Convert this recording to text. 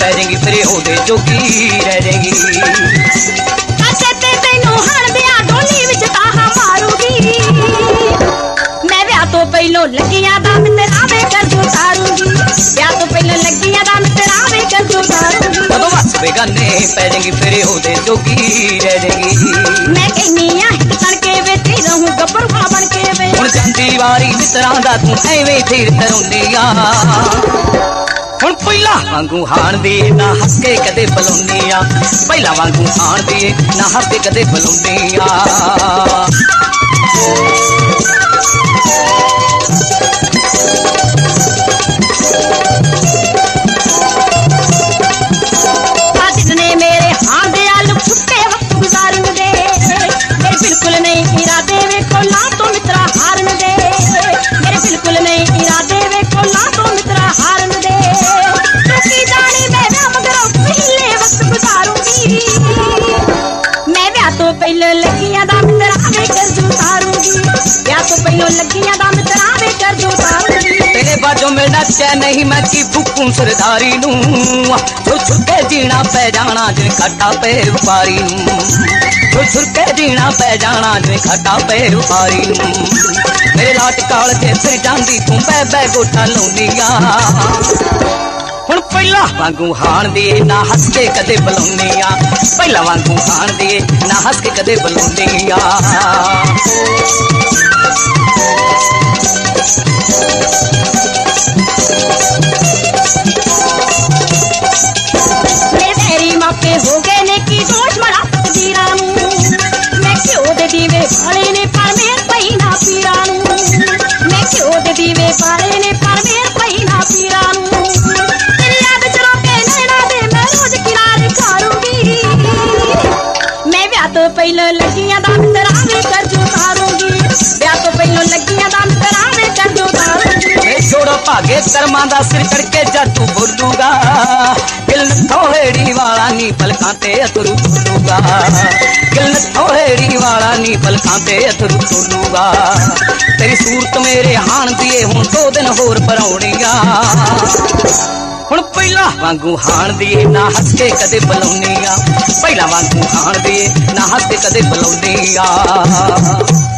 ਪੈ ਜਾਏਗੀ ਫਿਰ ਉਹਦੇ ਜੋਗੀ ਰਹਿ ਜਾਏਗੀ ਕਾਸੇ ਤੇ ਤੈਨੂੰ ਹਣਦਿਆਂ ਡੋਲੀ ਵਿੱਚ ਤਾਹਾ ਮਾਰੂਗੀ। ਮੈਂ ਵਿਆਹ ਤੋਂ ਪਹਿਲੋਂ ਲੱਗੀਆਂ ਦਾ ਮਿੱਤਰਾਂ ਵੇ ਕਰ ਦੂ ਤਾਰੂਗੀ ਵਿਆਹ ਤੋਂ ਪਹਿਲੋਂ ਲੱਗੀਆਂ ਦਾ ਮਿੱਤਰਾਂ ਵੇ ਕਰ ਦੂ ਤਾਰੂਗੀ ਜਦੋਂ ਵਸ ਬੇਗਾਨੇ ਪੈ ਜਾਏਗੀ ਫਿਰ ਉਹਦੇ ਜੋਗੀ ਰਹਿ ਜਾਏਗੀ ਮੈਂ ਕਹਿੰਨੀ ਆ ਹਿੱਕ ਤਣ ਕੇ ਵੇ ਤੇ ਰਹੂੰ ਗੱਭਰੂਆ ਬਣ ਕੇ ਵੇ। ਹੁਣ ਜਾਂਦੀ ਵਾਰੀ ਮਿੱਤਰਾਂ ਦਾ ਤੂੰ ਐਵੇਂ ਥੀਰ ਤਰੋਂਦੀ ਆ ਵਾਂਗੂ ਹਾਣ ਦੀ ਨਾ ਹੱਕੇ ਕਦੇ ਬੁਲਾਉਂਦੀ ਆ। ਪਹਿਲਾਂ ਵਾਂਗੂ ਹਾਣ ਦੀ ਨਾ ਹੱਕੇ ਕਦੇ ਬੁਲਾਉਂਦੀ ਆ। ਤੇਰੇ ਬਾਝੋਂ ਮਿਲਣਾ ਚੈ ਨਹੀਂ ਮੈਂ ਕੀ ਫੁੱਕੂ ਸਰਦਾਰੀ ਨੂੰ। ਛੁਰ ਛੁਰ ਜੀਣਾ ਪੈ ਜਾਣਾ ਜਿਵੇਂ ਖਾਟਾ ਪੈ ਵਪਾਰੀ ਨੂੰ। ਛੁਰ ਛੁਰ ਜੀਣਾ ਪੈ ਜਾਣਾ ਜਿਵੇਂ ਖਾਟਾ ਪੈ ਵਪਾਰੀ ਨੂੰ। ਮੇਰੇ ਲਾਟ ਕਾਲ ਤੇ ਫਿਰ ਜਾਂਦੀ ਤੂੰ ਬੈ ਬੈ ਗੋਠਾ ਲਾਉਂਦੀ ਆ ਹੁਣ ਪਹਿਲਾਂ ਵਾਂਗੂ ਹਾਣ ਦੀ ਨਾ ਹੱਸ ਕੇ ਕਦੇ ਬੁਲਾਉਂਦੀ ਆ ਪਹਿਲਾਂ ਵਾਂਗੂ ਹਾਣ ਦੀ ਨਾ ਹੱਸ ਕੇ ਕਦੇ ਬੁਲਾਉਂਦੀ ਲੱਗੀਆਂ ਦਾ ਮਿੱਤਰਾਂ ਵੇ ਕਰ ਜੂ ਵਿਆਹ ਤੋਂ ਪਹਿਲਾਂ ਲੱਗੀਆਂ ਦਾ ਮਿੱਤਰਾਂ ਵੇ ਕਰ ਜੂ ਤਾਰੂੰਗੀ ਏ ਭਾਗੇ ਕਰਮਾਂ ਦਾ ਸਿਰ ਚੜ ਜਾਟੂ ਬੋਲੂਗਾ। ਗਿਲ ਥੋੜੀ ਵਾਲਾ ਨੀ ਪਲਕਾਂ ਤੇ ਅਥਰੂ ਤੋਲੂਗਾ ਗਿਲ ਥੋੜੀ ਵਾਲਾ ਨੀ ਪਲਕਾਂ ਤੇ ਅਥਰੂ ਤੋਲੂਗਾ ਤੇਰੀ ਸੂਰਤ ਮੇਰੇ ਹਾਣ ਦੀਏ ਹੁਣ ਦੋ ਦਿਨ ਹੋਰ ਪਰੌਣੀਆਂ। ਹੁਣ ਪਹਿਲਾਂ ਵਾਂਗੂ ਹਾਣ ਦੀਏ, ਨਾ ਹੱਸ ਕੇ ਕਦੇ ਬੁਲਾਉਂਦੀ ਆ ਪਹਿਲਾਂ ਵਾਂਗੂ ਹਾਣ ਦੀਏ, ਨਾ ਹੱਸ ਕੇ ਕਦੇ ਬੁਲਾਉਂਦੀ ਆ